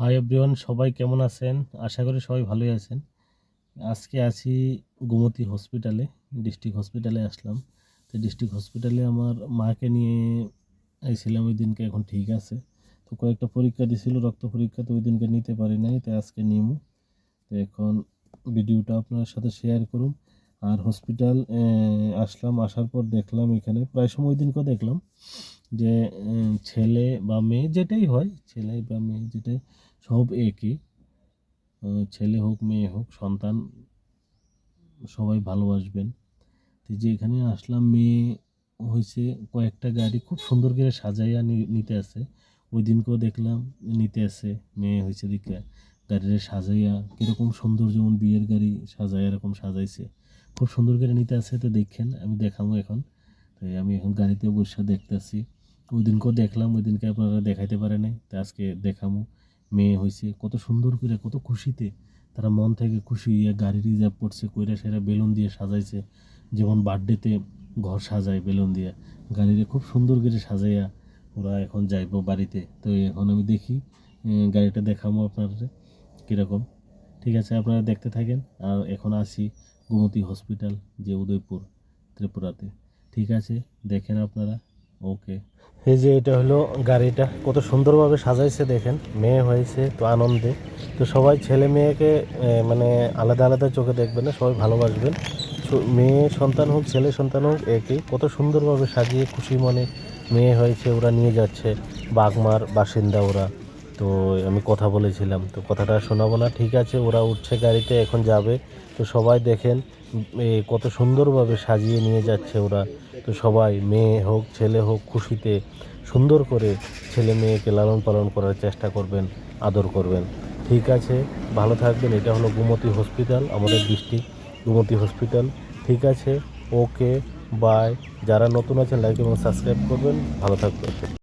Hi everyone সবাই কেমন আছেন? আশা করি সবাই ভালোই আছেন। আজকে আছি গোমতী হসপিটালে ডিস্ট্রিক্ট হসপিটালে আসলাম। তো ডিস্ট্রিক্ট হসপিটালে আমার মাকে নিয়ে আইছিলাম, ওই দিনকে এখন ঠিক আছে। তো কয়েকটা পরীক্ষা দিছিল, রক্ত পরীক্ষা তো ওই দিনকে নিতে পারি নাই তো আজকে নিমু। তো এখন ভিডিওটা আপনার সাথে শেয়ার করুন আর হসপিটাল আসলাম, আসার পর দেখলাম এখানে, প্রায় সময় ওই দিনকে দেখলাম। যে ছেলে বা মেয়ে যেটাই হয়, ছেলে বা মেয়ে যেটাই, সব একই। ছেলে হোক, মেয়ে হোক, সন্তান সবাই ভালোবাসবেন। তো যে এখানে আসলাম, মেয়ে হয়েছে কয়েকটা গাড়ি খুব সুন্দর করে সাজাইয়া নিতে আছে। ওই দিনকেও দেখলাম, নিতে আছে, মেয়ে হয়েছে দিকে গাড়িটা সাজাইয়া, কীরকম সুন্দর যেমন বিয়ের গাড়ি সাজায়, এরকম সাজাইছে। খুব সুন্দর করে নিতে আছে, তো দেখেন, আমি দেখাবো এখন। তাই আমি এখন গাড়িতে বসে দেখতেছি। ওই দিনকেও দেখলাম ওই দিনকে আপনারা দেখাইতে পারে নাই, তো আজকে দেখামু। মেয়ে হয়েছে কত সুন্দর করে কত খুশিতে। তারা মন থেকে খুশি হইয়া গাড়ি রিজার্ভ করছে, কইরা সেরা বেলুন দিয়ে সাজাইছে। যেমন বার্থডেতে ঘর সাজায় বেলুন দিয়ে। গাড়িতে খুব সুন্দর করে সাজাইয়া ওরা এখন যাইবো বাড়িতে। তো এখন আমি দেখি গাড়িটা দেখাবো আপনারা কীরকম। ঠিক আছে, আপনারা দেখতে থাকেন। আর এখন আসি গোমতী হসপিটাল, যে উদয়পুর, ত্রিপুরাতে। ঠিক আছে, দেখেন আপনারা। ওকে এই যে এটা হলো গাড়িটা। কত সুন্দরভাবে সাজাইছে দেখেন। মেয়ে হয়েছে, তো আনন্দে। তো সবাই ছেলে মেয়েকে মানে আলাদা আলাদা চোখে দেখবেন না, সবাই ভালোবাসবেন। মেয়ে সন্তান হোক, ছেলে সন্তান হোক, একে। কত সুন্দরভাবে সাজিয়ে খুশি মনে মেয়ে হয়েছে, ওরা নিয়ে যাচ্ছে। বাগমার বাসিন্দা ওরা। তো আমি কথা বলেছিলাম। তো কথাটা শোনাবো না, ঠিক আছে? ওরা উঠছে গাড়িতে, এখন যাবে। তো সবাই দেখেন কত সুন্দরভাবে সাজিয়ে নিয়ে যাচ্ছে ওরা। তো সবাই, মেয়ে হোক, ছেলে হোক, খুশিতে সুন্দর করে ছেলে মেয়েকে লালন পালন করার চেষ্টা করবেন, আদর করবেন। ঠিক আছে? ভালো থাকবেন। এটা হলো গোমতী হসপিটাল, আমাদের ডিস্ট্রিক্ট গোমতী হসপিটাল। ঠিক আছে? Okay, bye. যারা নতুন আছেন, লাইক এবং সাবস্ক্রাইব করবেন। ভালো থাকবেন।